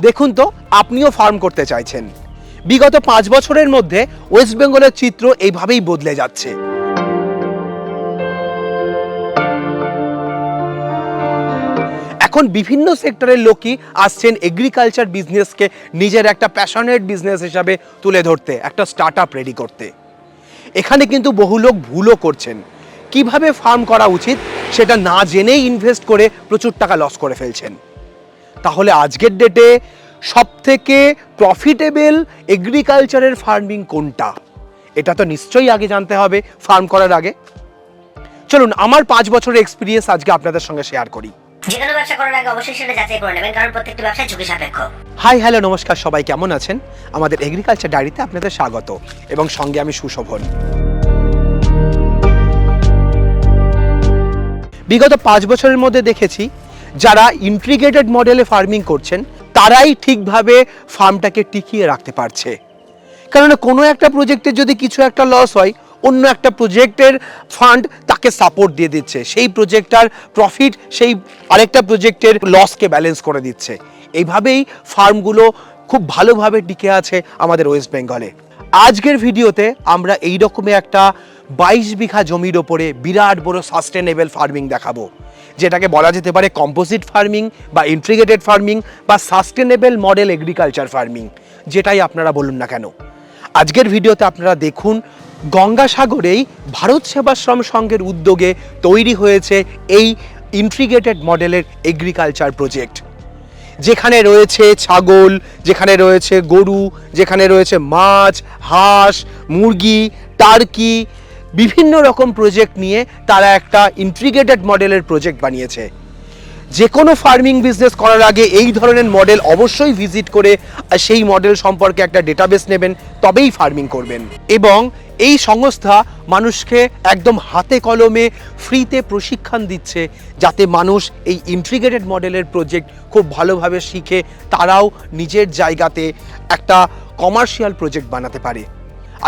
দেখুন তো, আপনিও ফার্ম করতে চাইছেন। বিগত পাঁচ বছরের মধ্যে ওয়েস্ট বেঙ্গলের চিত্র এইভাবেই বদলে যাচ্ছে। এখন বিভিন্ন সেক্টরের লোকই আসছেন এগ্রিকালচার বিজনেসকে নিজের একটা প্যাশনেট বিজনেস হিসাবে তুলে ধরতে, একটা স্টার্ট আপ রেডি করতে। এখানে কিন্তু বহু লোক ভুলও করছেন। কীভাবে ফার্ম করা উচিত সেটা না জেনেই ইনভেস্ট করে প্রচুর টাকা লস করে ফেলছেন। তাহলে আজকের ডেটে সব থেকে প্রফিটেবল এগ্রিকালচারের ফার্মিং কোনটা? এটা তো নিশ্চয়ই আগে জানতে হবে ফার্ম করার আগে। চলুন আমার পাঁচ বছরের এক্সপিরিয়েন্স আজকে আপনাদের সঙ্গে শেয়ার করি। যে কোনো ব্যবসা করার আগে অবশ্যই সেটা যাচাই করে নেবেন কারণ প্রত্যেকটি ব্যবসা ঝুঁকি সাপেক্ষ। হাই হ্যালো নমস্কার সবাই কেমন আছেন? আমাদের এগ্রিকালচার ডায়েরিতে আপনাদের স্বাগত এবং সঙ্গে আমি সুশোভন। বিগত পাঁচ বছরের মধ্যে দেখেছি যারা ইন্টিগ্রেটেড মডেলে ফার্মিং করছেন, তারাই ঠিকভাবে ফার্মটাকে টিকিয়ে রাখতে পারছে। কারণ কোনো একটা প্রজেক্টে যদি কিছু একটা লস হয়, অন্য একটা প্রজেক্টের ফান্ড তাকে সাপোর্ট দিয়ে দিচ্ছে। সেই প্রজেক্টটার প্রফিট সেই আরেকটা প্রজেক্টের লসকে ব্যালেন্স করে দিচ্ছে। এইভাবেই ফার্মগুলো খুব ভালোভাবে টিকে আছে আমাদের ওয়েস্ট বেঙ্গলে আজকের ভিডিওতে আমরা এই রকমের একটা বাইশ বিঘা জমির ওপরে বিরাট বড় সাস্টেনেবল ফার্মিং দেখাবো। যেটাকে বলা যেতে পারে কম্পোজিট ফার্মিং বা ইন্টিগ্রেটেড ফার্মিং বা সাস্টেনেবল মডেল এগ্রিকালচার ফার্মিং যেটাই আপনারা বলুন না কেন। আজকের ভিডিওতে আপনারা দেখুন, গঙ্গাসাগরেই ভারত সেবাশ্রম সংঘের উদ্যোগে তৈরি হয়েছে এই ইন্টিগ্রেটেড মডেলের এগ্রিকালচার প্রজেক্ট যেখানে রয়েছে ছাগল, যেখানে রয়েছে গরু, যেখানে রয়েছে মাছ, হাঁস, মুরগি টার্কি বিভিন্ন রকম প্রজেক্ট নিয়ে তারা একটা ইন্টিগ্রেটেড মডেলের প্রজেক্ট বানিয়েছে। যে কোনো ফার্মিং বিজনেস করার আগে এই ধরনের মডেল অবশ্যই ভিজিট করে সেই মডেল সম্পর্কে একটা ডেটাবেস নেবেন, তবেই ফার্মিং করবেন। এবং এই সংস্থা মানুষকে একদম হাতে কলমে ফ্রিতে প্রশিক্ষণ দিচ্ছে, যাতে মানুষ এই ইন্টিগ্রেটেড মডেলের প্রজেক্ট খুব ভালোভাবে শিখে, তারাও নিজের জায়গাতে একটা কমার্শিয়াল প্রজেক্ট বানাতে পারে।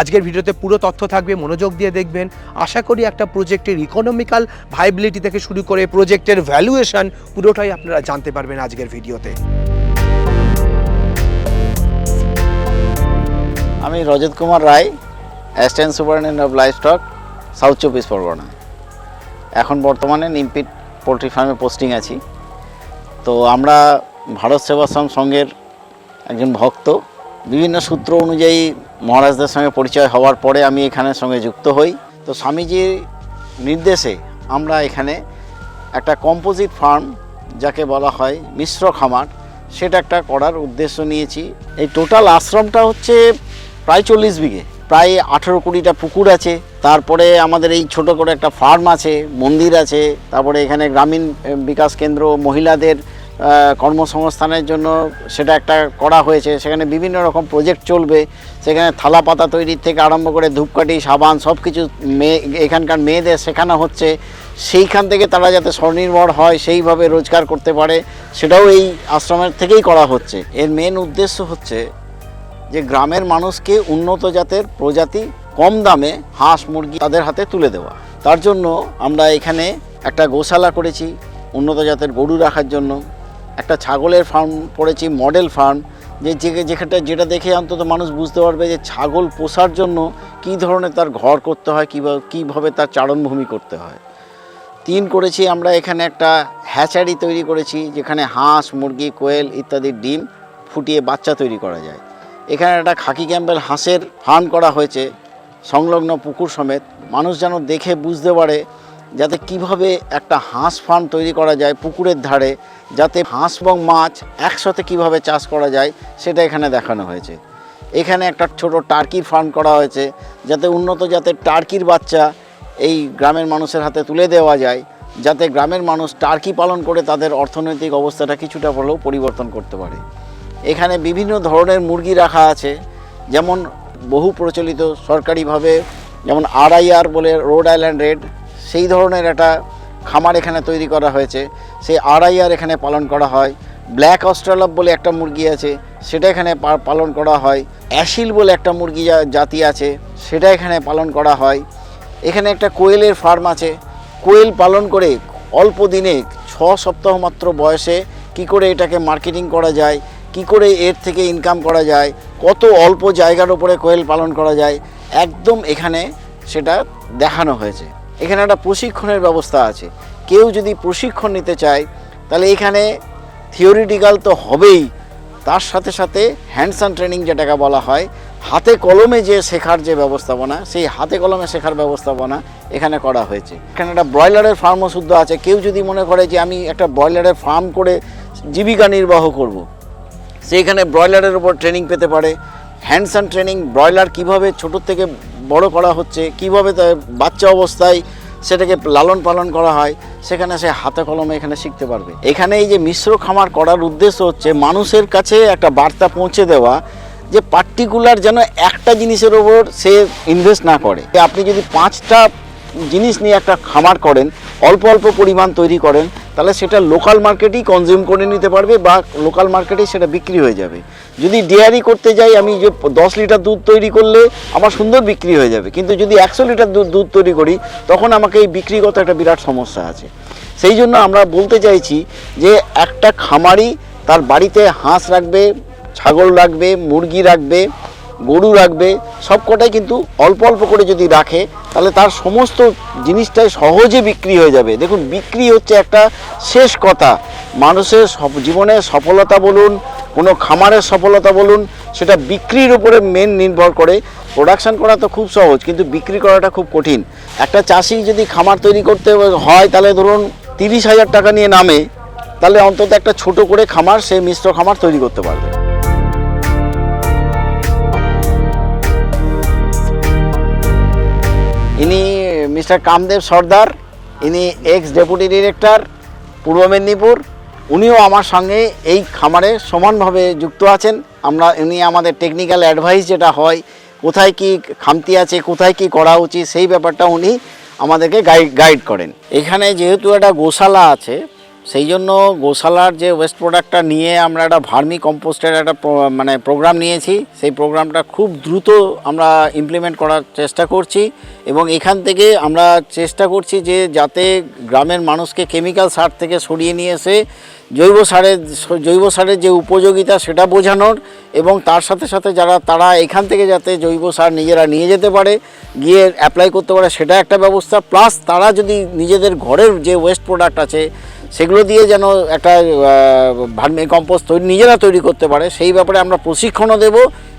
আজকের ভিডিওতে পুরো তথ্য থাকবে, মনোযোগ দিয়ে দেখবেন। আশা করি একটা প্রজেক্টের ইকোনমিক্যাল ভাইবিলিটি থেকে শুরু করে প্রজেক্টের ভ্যালুয়েশন পুরোটাই আপনারা জানতে পারবেন আজকের ভিডিওতে। আমি Rajat Kumar Roy assistant superintendent of livestock South চব্বিশ পরগনা। এখন বর্তমানে নিমপিট পোলট্রি ফার্মে পোস্টিং আছি। তো আমরা ভারত সেবাশ্রম সংঘের একজন ভক্ত। বিভিন্ন সূত্র অনুযায়ী মহারাজদের সঙ্গে পরিচয় হওয়ার পরে আমি এখানের সঙ্গে যুক্ত হই। তো স্বামীজির নির্দেশে আমরা এখানে একটা কম্পোজিট ফার্ম, যাকে বলা হয় মিশ্র খামার, সেটা একটা করার উদ্দেশ্য নিয়েছি। এই টোটাল আশ্রমটা হচ্ছে প্রায় চল্লিশ বিঘে, প্রায় আঠেরো কুড়িটা পুকুর আছে। তারপরে আমাদের এই ছোট করে একটা ফার্ম আছে, মন্দির আছে। তারপরে এখানে গ্রামীণ বিকাশ কেন্দ্র, মহিলাদের কর্মসংস্থানের জন্য সেটা একটা করা হয়েছে। সেখানে বিভিন্ন রকম প্রজেক্ট চলবে। সেখানে থালা পাতা তৈরির থেকে আরম্ভ করে ধূপকাঠি, সাবান সব কিছু মেয়ে এখানকার মেয়েদের শেখানো হচ্ছে। সেইখান থেকে তারা যাতে স্বনির্ভর হয়, সেইভাবে রোজগার করতে পারে, সেটাও এই আশ্রমের থেকেই করা হচ্ছে। এর মেন উদ্দেশ্য হচ্ছে যে গ্রামের মানুষকে উন্নত জাতের প্রজাতি কম দামে হাঁস, মুরগি তাদের হাতে তুলে দেওয়া। তার জন্য আমরা এখানে একটা গোশালা করেছি, উন্নত জাতের গরু রাখার জন্য। একটা ছাগলের ফার্ম করেছি মডেল ফার্ম যে যেখানটা যেটা দেখে অন্তত মানুষ বুঝতে পারবে যে ছাগল পোষার জন্য কী ধরনের তার ঘর করতে হয়, কীভাবে কীভাবে তার চারণভূমি করতে হয়। তিন করেছি আমরা এখানে একটা হ্যাচারি তৈরি করেছি, যেখানে হাঁস, মুরগি, কোয়েল ইত্যাদি ডিম ফুটিয়ে বাচ্চা তৈরি করা যায়। এখানে একটা খাকি ক্যাম্বেল হাঁসের ফার্ম করা হয়েছে, সংলগ্ন পুকুর সমেত। মানুষ যেন দেখে বুঝতে পারে যাতে কীভাবে একটা হাঁস ফার্ম তৈরি করা যায় পুকুরের ধারে, যাতে হাঁস এবং মাছ একসাথে কীভাবে চাষ করা যায় সেটা এখানে দেখানো হয়েছে। এখানে একটা ছোট টার্কির ফার্ম করা হয়েছে, যাতে উন্নত জাতের টার্কির বাচ্চা এই গ্রামের মানুষের হাতে তুলে দেওয়া যায়, যাতে গ্রামের মানুষ টার্কি পালন করে তাদের অর্থনৈতিক অবস্থাটা কিছুটা হলেও পরিবর্তন করতে পারে। এখানে বিভিন্ন ধরনের মুরগি রাখা আছে, যেমন বহু প্রচলিত সরকারিভাবে, যেমন আরআইআর বলে রোড আইল্যান্ড রেড সেই ধরনের একটা খামার এখানে তৈরি করা হয়েছে। সেই আরআইআর এখানে পালন করা হয়। ব্ল্যাক অস্ট্রালপ বলে একটা মুরগি আছে, সেটা এখানে পালন করা হয়। অ্যাশিল বলে একটা মুরগি জাতি আছে, সেটা এখানে পালন করা হয়। এখানে একটা কোয়েলের ফার্ম আছে। কোয়েল পালন করে অল্প দিনে ছ সপ্তাহ মাত্র বয়সে কি করে এটাকে মার্কেটিং করা যায়, কি করে এর থেকে ইনকাম করা যায়, কত অল্প জায়গার উপরে কোয়েল পালন করা যায়, একদম এখানে সেটা দেখানো হয়েছে। এখানে একটা প্রশিক্ষণের ব্যবস্থা আছে। কেউ যদি প্রশিক্ষণ নিতে চায়, তাহলে এখানে থিওরিটিক্যাল তো হবেই। তার সাথে সাথে হ্যান্ডসান ট্রেনিং যেটাকে বলা হয়, হাতে কলমে যে শেখার যে ব্যবস্থাপনা, সেই হাতে কলমে শেখার ব্যবস্থাপনা এখানে করা হয়েছে। এখানে একটা ব্রয়লারের ফার্মও শুদ্ধ আছে। কেউ যদি মনে করে যে আমি একটা ব্রয়লারের ফার্ম করে জীবিকা নির্বাহ করব। সেইখানে ব্রয়লারের উপর ট্রেনিং পেতে পারে। হ্যান্ডসান ট্রেনিং ব্রয়লার কীভাবে ছোট থেকে বড় করা হচ্ছে, কীভাবে তার বাচ্চা অবস্থায় সেটাকে লালন পালন করা হয়, সেখানে সে হাতে কলমে এখানে শিখতে পারবে। এখানে এই যে মিশ্র খামার করার উদ্দেশ্য হচ্ছে মানুষের কাছে একটা বার্তা পৌঁছে দেওয়া, যে পার্টিকুলার যেন একটা জিনিসের ওপর সে ইনভেস্ট না করে। আপনি যদি পাঁচটা জিনিস নিয়ে একটা খামার করেন, অল্প অল্প পরিমাণ তৈরি করেন তাহলে সেটা লোকাল মার্কেটেই কনজিউম করে নিতে পারবে বা লোকাল মার্কেটেই সেটা বিক্রি হয়ে যাবে। যদি ডেয়ারি করতে যাই, আমি যে দশ লিটার দুধ তৈরি করলে আমার সুন্দর বিক্রি হয়ে যাবে। কিন্তু যদি একশো লিটার দুধ দুধ তৈরি করি, তখন আমাকে এই বিক্রিগত একটা বিরাট সমস্যা আছে। সেই জন্য আমরা বলতে চাইছি যে একটা খামারি তার বাড়িতে হাঁস রাখবে, ছাগল রাখবে, মুরগি রাখবে গরু রাখবে, সব কটাই কিন্তু অল্প অল্প করে যদি রাখে, তাহলে তার সমস্ত জিনিসটাই সহজে বিক্রি হয়ে যাবে। দেখুন, বিক্রি হচ্ছে একটা শেষ কথা। মানুষের জীবনে সফলতা বলুন, কোনো খামারের সফলতা বলুন, সেটা বিক্রির উপরে মেন নির্ভর করে। প্রোডাকশান করা তো খুব সহজ, কিন্তু বিক্রি করাটা খুব কঠিন। একটা চাষি যদি খামার তৈরি করতে হয়, তাহলে ধরুন তিরিশ হাজার টাকা নিয়ে নামে, তাহলে অন্তত একটা ছোট করে খামার, সে মিশ্র খামার তৈরি করতে পারবে। ইনি মিস্টার কামদেব সর্দার, ইনি এক্স ডেপুটি ডিরেক্টর পূর্ব মেদিনীপুর। উনিও আমার সঙ্গে এই খামারে সমানভাবে যুক্ত আছেন। আমরা, উনি আমাদের টেকনিক্যাল অ্যাডভাইস যেটা হয়, কোথায় কি খামতি আছে, কোথায় কি করা উচিত, সেই ব্যাপারটা উনি আমাদেরকে গাইড গাইড করেন। এখানে যেহেতু একটা গোশালা আছে সেই জন্য গোশালার যে ওয়েস্ট প্রোডাক্টটা নিয়ে আমরা একটা ভার্মি কম্পোস্টের একটা মানে প্রোগ্রাম নিয়েছি, সেই প্রোগ্রামটা খুব দ্রুত আমরা ইমপ্লিমেন্ট করার চেষ্টা করছি এবং এখান থেকে আমরা চেষ্টা করছি যে যাতে গ্রামের মানুষকে কেমিক্যাল সার থেকে সরিয়ে নিয়ে এসে জৈব সারের জৈব সারের যে উপযোগিতা সেটা বোঝানোর এবং তার সাথে সাথে যারা, তারা এখান থেকে যাতে জৈব সার নিজেরা নিয়ে যেতে পারে, গিয়ে অ্যাপ্লাই করতে পারে, সেটা একটা ব্যবস্থা। প্লাস তারা যদি নিজেদের ঘরের যে ওয়েস্ট প্রোডাক্ট আছে সেগুলো দিয়ে যেন একটা ভার্মি কম্পোস্ট তৈরি, নিজেরা তৈরি করতে পারে, সেই ব্যাপারে আমরা প্রশিক্ষণও দেব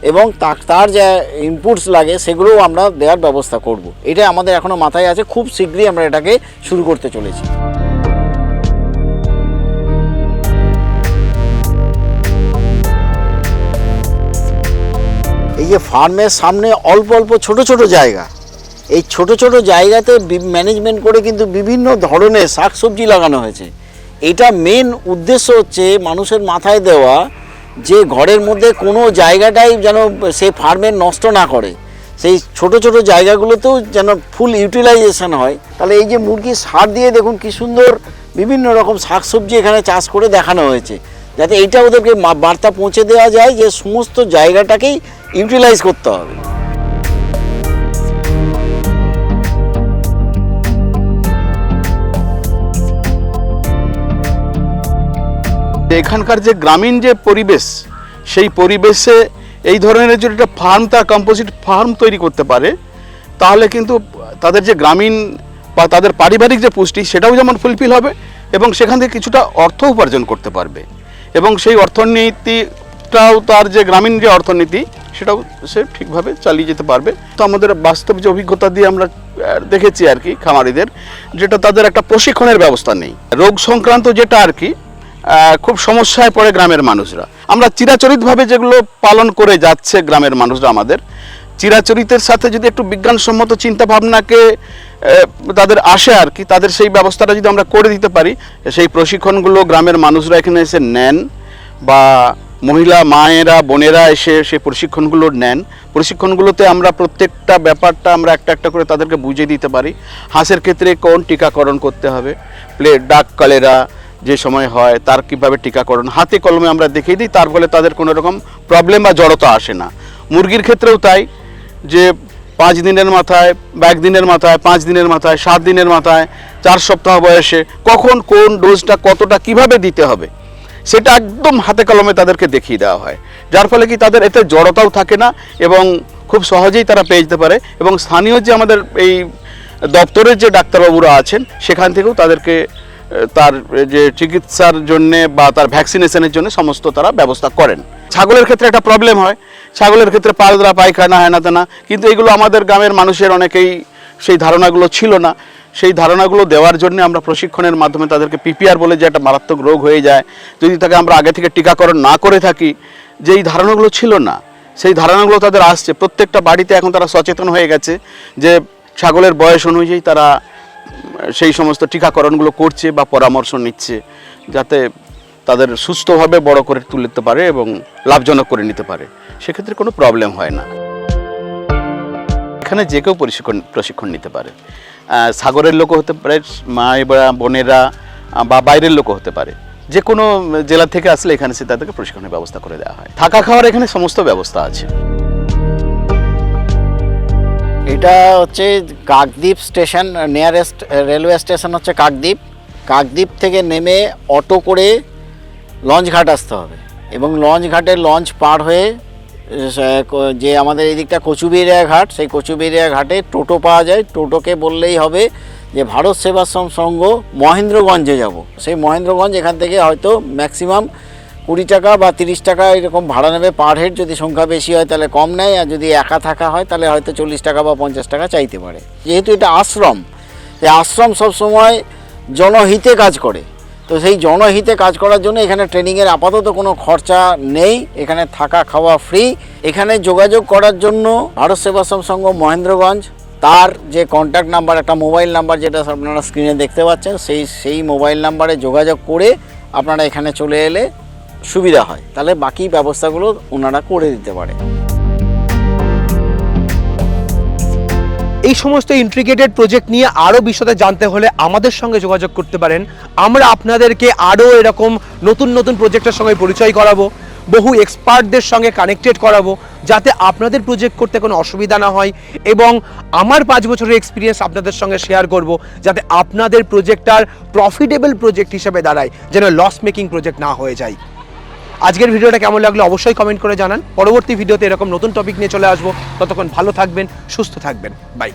এবং তার যে ইনপুটস লাগে সেগুলোও আমরা দেওয়ার ব্যবস্থা করব। এটা আমাদের এখনও মাথায় আছে, খুব শীঘ্রই আমরা এটাকে শুরু করতে চলেছি এই যে ফার্মের সামনে অল্প অল্প ছোট ছোট জায়গা এই ছোট ছোট জায়গাতে ম্যানেজমেন্ট করে কিন্তু বিভিন্ন ধরনের শাকসবজি লাগানো হয়েছে। এটা মেন উদ্দেশ্য হচ্ছে মানুষের মাথায় দেওয়া যে ঘরের মধ্যে কোনো জায়গাটাই যেন সে ফার্মের নষ্ট না করে। সেই ছোট ছোট জায়গাগুলোতেও যেন ফুল ইউটিলাইজেশন হয়। তাহলে এই যে মুরগির সার দিয়ে দেখুন কি সুন্দর বিভিন্ন রকম শাকসবজি এখানে চাষ করে দেখানো হয়েছে। যাতে এইটা ওদেরকে বার্তা পৌঁছে দেওয়া যায় যে সমস্ত জায়গাটাকেই ইউটিলাইজ করতে হবে। এখানকার যে গ্রামীণ যে পরিবেশ, সেই পরিবেশে এই ধরনের যদি একটা ফার্ম তার কম্পোজিট ফার্ম তৈরি করতে পারে, তাহলে কিন্তু তাদের যে গ্রামীণ বা তাদের পারিবারিক যে পুষ্টি, সেটাও যেমন ফুলফিল হবে এবং সেখান থেকে কিছুটা অর্থ উপার্জন করতে পারবে। এবং সেই অর্থনীতিটাও তার যে গ্রামীণ যে অর্থনীতি, সেটাও সে ঠিকভাবে চালিয়ে যেতে পারবে। তো আমাদের বাস্তব যে অভিজ্ঞতা দিয়ে আমরা দেখেছি আর কি খামারিদের, যেটা তাদের একটা প্রশিক্ষণের ব্যবস্থা নেই। রোগ সংক্রান্ত যেটা আর কি খুব সমস্যায় পড়ে গ্রামের মানুষরা। আমরা চিরাচরিতভাবে যেগুলো পালন করে যাচ্ছে গ্রামের মানুষরা আমাদের, চিরাচরিতের সাথে যদি একটু বিজ্ঞানসম্মত চিন্তা ভাবনাকে তাদের আসে আর কি, তাদের সেই ব্যবস্থাটা যদি আমরা করে দিতে পারি, সেই প্রশিক্ষণগুলো গ্রামের মানুষরা এখানে এসে নেন বা মহিলা মায়েরা, বোনেরা এসে সেই প্রশিক্ষণগুলো নেন। প্রশিক্ষণগুলোতে আমরা প্রত্যেকটা ব্যাপারটা আমরা একটা একটা করে তাদেরকে বুঝিয়ে দিতে পারি। হাঁসের ক্ষেত্রে কোন টিকাকরণ করতে হবে, প্লে ডাক কলেরা যে সময় হয়, তার কীভাবে টিকাকরণ, হাতে কলমে আমরা দেখিয়ে দিই, তার ফলে তাদের কোনো রকম প্রবলেম বা জড়তা আসে না। মুরগির ক্ষেত্রেও তাই, যে পাঁচ দিনের মাথায়, বা একদিনের মাথায়, পাঁচ দিনের মাথায়, সাত দিনের মাথায়, চার সপ্তাহ বয়সে কখন কোন ডোজটা কতটা, কীভাবে দিতে হবে, সেটা একদম হাতে কলমে তাদেরকে দেখিয়ে দেওয়া হয়। যার ফলে কি তাদের এতে জড়তাও থাকে না এবং খুব সহজেই তারা পেয়ে যেতে পারে এবং স্থানীয় যে আমাদের এই দপ্তরের যে ডাক্তারবাবুরা আছেন, সেখান থেকেও তাদেরকে তার যে চিকিৎসার জন্য বা তার ভ্যাকসিনেশনের জন্য সমস্ত তারা ব্যবস্থা করেন। ছাগলের ক্ষেত্রে একটা প্রবলেম হয়। ছাগলের ক্ষেত্রে পালদরা, পায়খানা হ্যানা তেনা কিন্তু এগুলো আমাদের গ্রামের মানুষের অনেকেই সেই ধারণাগুলো ছিল না। সেই ধারণাগুলো দেওয়ার জন্য আমরা প্রশিক্ষণের মাধ্যমে তাদেরকে পিপিআর বলে যে একটা মারাত্মক রোগ হয়ে যায়, যদি তাকে আমরা আগে থেকে টিকাকরণ না করে থাকি যে এই ধারণাগুলো ছিল না, সেই ধারণাগুলো তাদের আসছে। প্রত্যেকটা বাড়িতে এখন তারা সচেতন হয়ে গেছে যে ছাগলের বয়স অনুযায়ী তারা সেই সমস্ত টিকাকরণগুলো করছে বা পরামর্শ নিচ্ছে যাতে তাদের সুস্থভাবে বড় করে তুলতে পারে এবং লাভজনক করে নিতে পারে। সেক্ষেত্রে কোনো প্রবলেম হয় না। এখানে যে কেউ প্রশিক্ষণ প্রশিক্ষণ নিতে পারে। সাগরের লোকও হতে পারে মায়েরা বোনেরা বা বাইরের লোকও হতে পারে। যে কোনো জেলা থেকে আসলে এখানে সে তাদেরকে প্রশিক্ষণের ব্যবস্থা করে দেওয়া হয়। থাকা খাওয়ার এখানে সমস্ত ব্যবস্থা আছে। এটা হচ্ছে Kakdwip station nearest railway station হচ্ছে কাকদ্বীপ। কাকদ্বীপ থেকে নেমে অটো করে লঞ্চ ঘাট আসতে হবে এবং লঞ্চ ঘাটে লঞ্চ পার হয়ে যে আমাদের এই দিকটা কচুবেরিয়া ঘাট, সেই কচুবেরিয়া ঘাটে টোটো পাওয়া যায়। টোটোকে বললেই হবে যে ভারত সেবাশ্রম সংঘ মহেন্দ্রগঞ্জে যাব। সেই মহেন্দ্রগঞ্জ এখান থেকে হয়তো ম্যাক্সিমাম কুড়ি টাকা বা তিরিশ টাকা এরকম ভাড়া নেবে পার হেড যদি সংখ্যা বেশি হয় তাহলে কম নেয়, আর যদি একা থাকা হয় তাহলে হয়তো চল্লিশ টাকা বা পঞ্চাশ টাকা চাইতে পারে। যেহেতু এটা আশ্রম, এই আশ্রম সবসময় জনহিতে কাজ করে। তো সেই জনহিতে কাজ করার জন্য এখানে ট্রেনিংয়ের আপাতত কোনো খরচা নেই, এখানে থাকা খাওয়া ফ্রি এখানে যোগাযোগ করার জন্য ভারত সেবাশ্রম সংঘ মহেন্দ্রগঞ্জ, তার যে কন্ট্যাক্ট নাম্বার একটা মোবাইল নাম্বার যেটা আপনারা স্ক্রিনে দেখতে পাচ্ছেন, সেই সেই মোবাইল নাম্বারে যোগাযোগ করে আপনারা এখানে চলে এলে সুবিধা হয়, তাহলে বাকি ব্যবস্থাগুলো ওনারা করে দিতে পারে। এই সমস্ত ইন্ট্রিগেটেড প্রজেক্ট নিয়ে আরও বিশদে জানতে হলে আমাদের সঙ্গে যোগাযোগ করতে পারেন। আমরা আপনাদেরকে আরও এরকম নতুন নতুন প্রজেক্টের সঙ্গে পরিচয় করাবো, বহু এক্সপার্টদের সঙ্গে কানেক্টেড করাবো, যাতে আপনাদের প্রজেক্ট করতে কোনো অসুবিধা না হয় এবং আমার পাঁচ বছরের এক্সপিরিয়েন্স আপনাদের সঙ্গে শেয়ার করব, যাতে আপনাদের প্রজেক্টটার প্রফিটেবল প্রজেক্ট হিসেবে দাঁড়ায়, যেন লস মেকিং প্রজেক্ট না হয়ে যায়। আজকের ভিডিওটা কেমন লাগল অবশ্যই কমেন্ট করে জানান। পরবর্তী ভিডিওতে এরকম নতুন টপিক নিয়ে চলে আসব। ততক্ষণ ভালো থাকবেন, সুস্থ থাকবেন। বাই